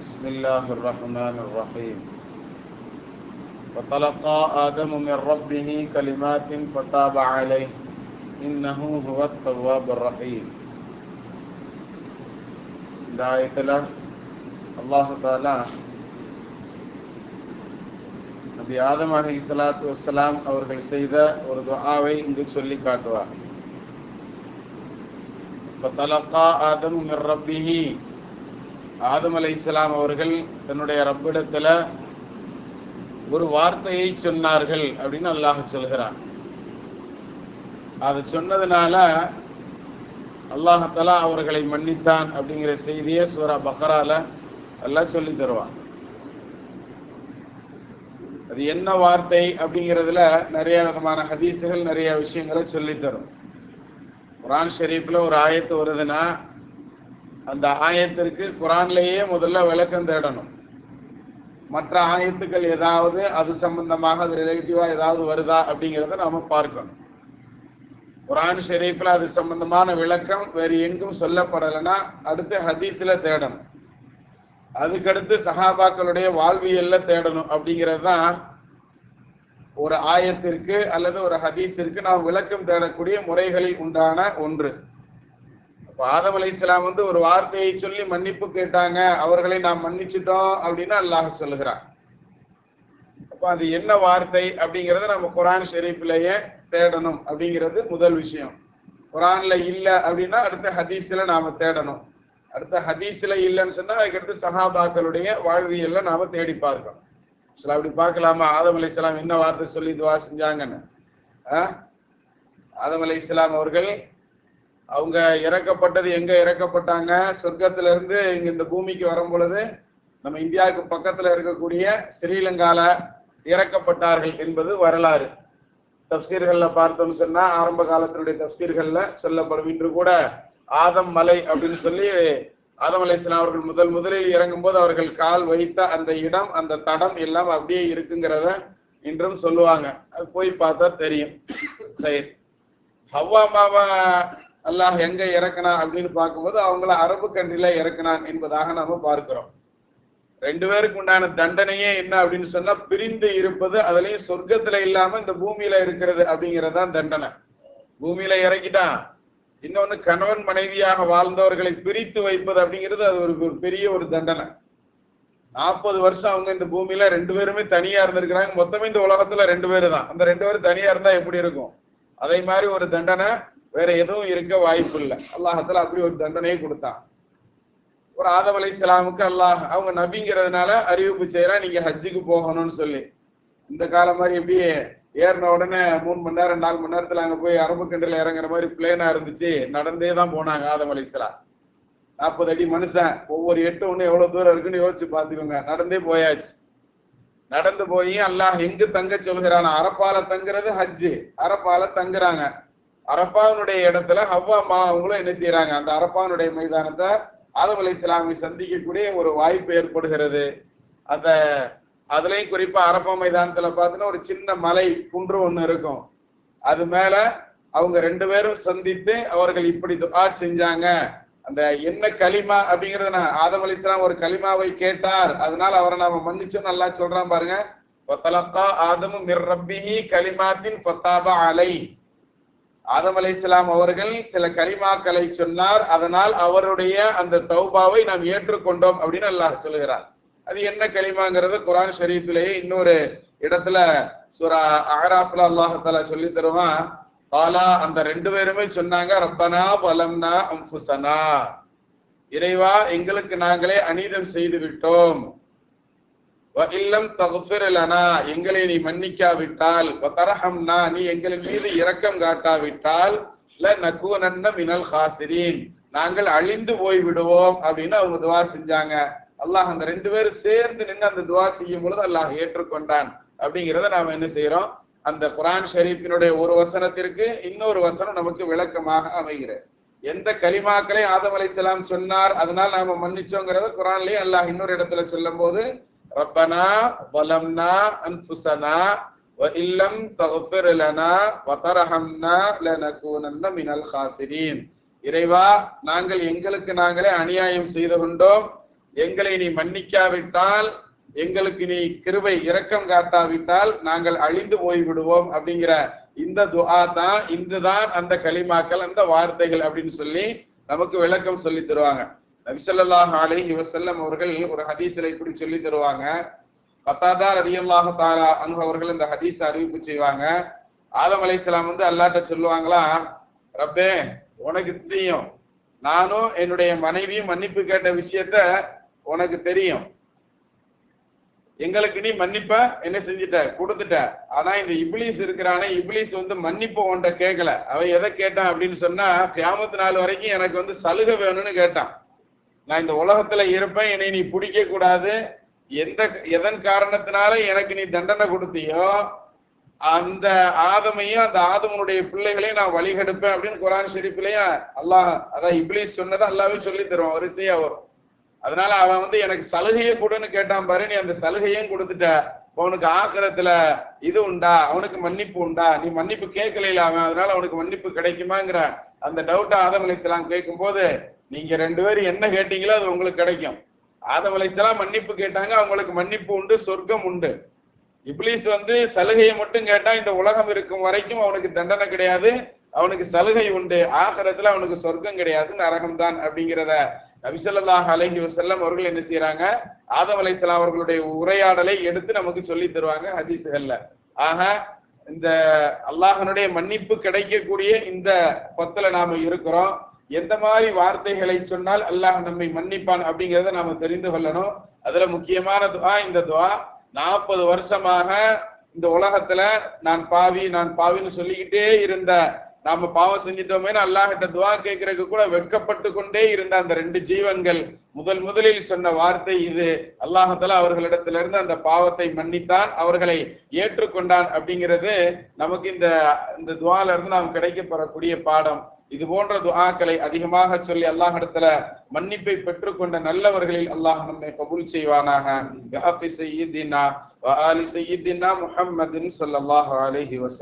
بسم الله الرحمن الرحيم وتلقى آدم من ربه كلمات فتاب عليه إنه هو التواب الرحيم இந்த ஆயத்தில் அல்லாஹு தாலா நபி ஆதம் அலி சலாத்து வசலாம் அவர்கள் செய்த ஒரு துஆவை இங்கு சொல்லி காட்டுவார் ஃபதலகா ஆதம் மிர் ரப்பிஹி ஆதம் அலை இஸ்லாம் அவர்கள் தன்னுடைய ரப்பிடத்துல ஒரு வார்த்தையை சொன்னார்கள் அப்படின்னு அல்லாஹ் சொல்கிறான். அது சொன்னதுனால அல்லாஹலா அவர்களை மன்னித்தான் அப்படிங்கிற செய்தியை சூரா பக்ரால எல்லாம் சொல்லி தருவான். அது என்ன வார்த்தை அப்படிங்கிறதுல நிறைய விதமான ஹதீஸுகள் நிறைய விஷயங்களை சொல்லி தரும். குரான் ஷெரீஃப்ல ஒரு ஆயத்து வருதுன்னா அந்த ஆயத்திற்கு குரான்லேயே முதல்ல விளக்கம் தேடணும். மற்ற ஆயத்துக்கள் ஏதாவது அது சம்பந்தமாக அது ரிலேட்டிவா ஏதாவது வருதா அப்படிங்கிறத நாம பார்க்கணும். குரான் ஷெரீஃப்ல அது சம்பந்தமான விளக்கம் வேறு எங்கும் சொல்லப்படலைன்னா அடுத்து ஹதீஸ்ல தேடணும். அதுக்கடுத்து சஹாபாக்களுடைய வாழ்வியல்ல தேடணும் அப்படிங்கிறது தான் ஒரு ஆயத்திற்கு அல்லது ஒரு ஹதீஸிற்கு நாம் விளக்கம் தேடக்கூடிய முறைகளில் உண்டான ஒன்று. ஆதம் அலி இஸ்லாம் வந்து ஒரு வார்த்தையை சொல்லி மன்னிப்பு கேட்டாங்க அவர்களை நாம் மன்னிச்சிட்டோம் அப்படின்னு அல்லாஹ் சொல்லுகிறான். அப்ப அது என்ன வார்த்தை அப்படிங்கறத நம்ம குரான் ஷெரீஃபிலேயே தேடணும் அப்படிங்கிறது முதல் விஷயம். குரான்ல இல்ல அப்படின்னா அடுத்த ஹதீஸ்ல நாம தேடணும். அடுத்த ஹதீஸ்ல இல்லைன்னு சொன்னா அதுக்கடுத்து சஹாபாக்களுடைய வாழ்வியல்ல நாம தேடி பார்க்கணும். சில அப்படி பார்க்கலாமா? ஆதம் அலி இஸ்லாம் என்ன வார்த்தை சொல்லி துவா செஞ்சாங்கன்னு? ஆதம் அலி இஸ்லாம் அவர்கள் அவங்க இறக்கப்பட்டது எங்க இறக்கப்பட்டாங்க? சொர்க்கத்துல இருந்து இங்க இந்த பூமிக்கு வரும் பொழுது நம்ம இந்தியாவுக்கு பக்கத்துல இருக்கக்கூடிய ஸ்ரீலங்கால இறக்கப்பட்டார்கள் என்பது வரலாறு. தப்சீர்கள்ல பார்த்தோம்னு சொன்னா ஆரம்ப காலத்தினுடைய தப்சீர்கள்ல சொல்லப்படும் இன்று கூட ஆதம் மலை அப்படின்னு சொல்லி ஆதம் அலை அவர்கள் முதல் முதலில் இறங்கும் போது அவர்கள் கால் வைத்த அந்த இடம் அந்த தடம் எல்லாம் அப்படியே இருக்குங்கிறத இன்றும் சொல்லுவாங்க. அது போய் பார்த்தா தெரியும். சரி ஹவ்வா மாவா அல்லாஹ் எங்க இறக்குனா அப்படின்னு பார்க்கும்போது அவங்கள அரபு கண்ட்ரில இறக்குனான் என்பதாக நாம பார்க்கிறோம். ரெண்டு பேருக்கு உண்டான தண்டனையே என்ன அப்படின்னு சொன்னா பிரிந்து இருப்பது அதுலயும் சொர்க்கத்துல இல்லாம இந்த பூமியில இருக்கிறது அப்படிங்கறதுதான் தண்டனை. பூமியில இறக்கிட்டான். இன்னொன்னு கணவன் மனைவியாக வாழ்ந்தவர்களை பிரித்து வைப்பது அப்படிங்கிறது அது ஒரு ஒரு பெரிய ஒரு தண்டனை. நாற்பது வருஷம் அவங்க இந்த பூமியில ரெண்டு பேருமே தனியா இருந்திருக்கிறாங்க. மொத்தமே இந்த உலகத்துல ரெண்டு பேரு தான் அந்த ரெண்டு பேரும் தனியா இருந்தா எப்படி இருக்கும்? அதே மாதிரி ஒரு தண்டனை வேற எதுவும் இருக்க வாய்ப்பு இல்லை. அல்லாஹத்துல அப்படி ஒரு தண்டனையை கொடுத்தான். ஒரு ஆதம் அலை இஸ்லாமுக்கு அல்லாஹ் அவங்க நபிங்கிறதுனால அறிவிப்பு செய்யறா நீங்க ஹஜ்ஜுக்கு போகணும்னு சொல்லி. இந்த காலம் மாதிரி எப்படி ஏறின உடனே மூணு மணி நேரம் நாலு மணி நேரத்துல அங்க போய் அரபு இறங்குற மாதிரி பிளேனா இருந்துச்சு. நடந்தே தான் போனாங்க ஆதம் அலை நாற்பது அடி மனுஷன். ஒவ்வொரு எட்டு ஒண்ணு எவ்வளவு தூரம் இருக்குன்னு யோசிச்சு பாத்துக்கோங்க நடந்தே போயாச்சு. நடந்து போய் அல்லாஹ் எங்கு தங்க சொல்கிறான் அரப்பால தங்குறது ஹஜ்ஜு. அரப்பால தங்குறாங்க. அரப்பாவினுடைய இடத்துல ஹவ்வா மா அவங்களும் என்ன செய்யறாங்க அந்த அரப்பானுடைய மைதானத்தை ஆதம் அலி இஸ்லாமை சந்திக்கக்கூடிய ஒரு வாய்ப்பு ஏற்படுகிறது. அந்த அதுலயும் குறிப்பா அரப்பா மைதானத்துல பார்த்தீங்கன்னா ஒரு சின்ன மலை குன்று ஒண்ணு இருக்கும். அது மேல அவங்க ரெண்டு பேரும் சந்தித்து அவர்கள் இப்படி துஆ செஞ்சாங்க. அந்த என்ன களிமா அப்படிங்கறத நான் ஆதம் அலி இஸ்லாம் ஒரு களிமாவை கேட்டார். அதனால அவரை நாம மன்னிச்சோம் நல்லா சொல்றான் பாருங்க. ஆதமு மிர் ரப்பிஹி கலிமாத்தின் ஃபத்தாபா அலை. ஆதம் அலி இஸ்லாம் அவர்கள் சில கலிமாக்களை சொன்னார். அதனால் அவருடைய அந்த தௌபாவை நாம் ஏற்றுக்கொண்டோம் அப்படின்னு அல்லாஹ் சொல்லுகிறார் அது என்ன கலிமாங்கிறது குரான் ஷரீஃபிலேயே இன்னொரு இடத்துல சுரா அகராப்ல அல்லாஹால சொல்லி தருவான் பாலா அந்த ரெண்டு பேருமே சொன்னாங்க ரப்பனா பலம்னா அம்புசனா இறைவா எங்களுக்கு நாங்களே அநீதம் செய்து விட்டோம் இல்லம் தகுஃபிரலனா எங்களை நீ மன்னிக்காவிட்டால். தரஹம்னா நீ எங்களின் மீது இரக்கம் காட்டாவிட்டால் ல நக்கூனன்ன மினல் ஹாசிரின். நாங்கள் அழிந்து போய் விடுவோம் அப்படின்னு அவங்க துவா செஞ்சாங்க. அல்லாஹ் அந்த ரெண்டு பேரும் சேர்ந்து நின்று அந்த துவா செய்யும் பொழுது அல்லாஹ் ஏற்றுக்கொண்டான். அப்படிங்கிறத நாம என்ன செய்யறோம் அந்த குரான் ஷரீஃபினுடைய ஒரு வசனத்திற்கு இன்னொரு வசனம் நமக்கு விளக்கமாக அமைகிறது. எந்த கலிமாக்களையும் ஆதம் அலைசலாம் சொன்னார் அதனால் நாம மன்னிச்சோங்கிறத குரான்லயே அல்லாஹ் இன்னொரு இடத்துல சொல்லும் போது ரப்பனா வலம்னா அன்புசனா இல்லம் தகுஃபிர் லனா வதரஹம்னா லனகூனன்ன மினல் ஹாசிரீன். இறைவா நாங்கள் எங்களுக்கு நாங்களே அநியாயம் செய்து கொண்டோம் எங்களை நீ மன்னிக்காவிட்டால் எங்களுக்கு நீ கிருபை இரக்கம் காட்டாவிட்டால் நாங்கள் அழிந்து போய்விடுவோம் அப்படிங்கிற இந்த துஆ தான் இதுதான் அந்த கலிமாக்கள் அந்த வார்த்தைகள் அப்படின்னு சொல்லி நமக்கு விளக்கம் சொல்லி தருவாங்க. நபிசல்லாஹ் அலைஹி வஸல்லம் அவர்கள் ஒரு ஹதீஸ்ல இப்படி சொல்லி தருவாங்க. பத்தாதார் அதிகமாக தாரா அன்ஹு அவர்கள் இந்த ஹதீஸ் அறிவிப்பு செய்வாங்க. ஆதம் அலைசலாம் வந்து அல்லாட்ட சொல்லுவாங்களா ரப்பே உனக்கு தெரியும். நானும் என்னுடைய மனைவியும் மன்னிப்பு கேட்ட விஷயத்த உனக்கு தெரியும். எங்களுக்கு நீ மன்னிப்ப என்ன செஞ்சிட்ட? கொடுத்துட்ட. ஆனா இந்த இபிலிஸ் இருக்கிறானே இப்லீஸ் வந்து மன்னிப்பு உன்ட்ட கேட்கல அவன் எதை கேட்டான் அப்படின்னு சொன்னா கியாமத்து நாள் வரைக்கும் எனக்கு வந்து சலுகை வேணும்னு கேட்டான். நான் இந்த உலகத்துல இருப்பேன் என்னை நீ பிடிக்க கூடாது. எந்த எதன் காரணத்தினால எனக்கு நீ தண்டனை கொடுத்தியோ அந்த ஆதமையும் அந்த ஆதமனுடைய பிள்ளைகளையும் நான் வழிகெடுப்பேன் அப்படின்னு குரான் ஷெரீஃப்லயும் அல்லாஹ் அதான் இப்லீஸ் சொன்னதை அல்லாவே சொல்லி தருவான். வரிசையா வரும். அதனால அவன் வந்து எனக்கு சலுகையை கொடுன்னு கேட்டான் பாரு நீ அந்த சலுகையும் கொடுத்துட்ட. அவனுக்கு ஆக்கிரத்துல இது உண்டா? அவனுக்கு மன்னிப்பு உண்டா? நீ மன்னிப்பு கேட்கல அவன். அதனால அவனுக்கு மன்னிப்பு கிடைக்குமாங்கிற அந்த டவுட்டா ஆதம் அலைசலாம் கேட்கும் போது நீங்க ரெண்டு பேரும் என்ன கேட்டீங்களோ அது உங்களுக்கு கிடைக்கும். ஆதம் அலைசலாம் மன்னிப்பு கேட்டாங்க அவங்களுக்கு மன்னிப்பு உண்டு சொர்க்கம் உண்டு. இப்ளீஸ் வந்து சலுகையை மட்டும் கேட்டா இந்த உலகம் இருக்கும் வரைக்கும் அவனுக்கு தண்டனை கிடையாது. அவனுக்கு சலுகை உண்டு. ஆகரத்துல அவனுக்கு சொர்க்கம் கிடையாது நரகம் தான் அப்படிங்கிறத நபிசல்லாஹ் அலஹி வசல்லம் அவர்கள் என்ன செய்யறாங்க ஆதம் அலைசலாம் அவர்களுடைய உரையாடலை எடுத்து நமக்கு சொல்லி தருவாங்க ஹதீஸ்கள்ல. ஆக இந்த அல்லாஹனுடைய மன்னிப்பு கிடைக்கக்கூடிய இந்த பத்துல நாம இருக்கிறோம். எந்த மாதிரி வார்த்தைகளை சொன்னால் அல்லாஹ் நம்மை மன்னிப்பான் அப்படிங்கிறத நாம தெரிந்து கொள்ளணும். அதுல முக்கியமான துவா இந்த துவா நாற்பது வருஷமாக இந்த உலகத்துல நான் பாவி நான் பாவின்னு சொல்லிக்கிட்டே இருந்த நாம பாவம் செஞ்சிட்டோமே அல்லாஹிட்ட துவா கேட்கறதுக்கு கூட வெட்கப்பட்டு கொண்டே இருந்த அந்த ரெண்டு ஜீவன்கள் முதல் முதலில் சொன்ன வார்த்தை இது. அல்லாஹால அவர்களிடத்திலிருந்து அந்த பாவத்தை மன்னித்தான் அவர்களை ஏற்றுக்கொண்டான் அப்படிங்கிறது நமக்கு இந்த இந்த துவால இருந்து நாம் கிடைக்கப்பெறக்கூடிய பாடம். இது போன்ற துஆக்களை அதிகமாக சொல்லி அல்லாஹ் இடத்துல மன்னிப்பை பெற்றுக்கொண்ட நல்லவர்களில் அல்லாஹ் நம்மை கபூல் செய்வானாக. செய்யிதினா வ ஆலி செய்யிதினா முஹம்மதின் ஸல்லல்லாஹு அலைஹி வஸல்லம்.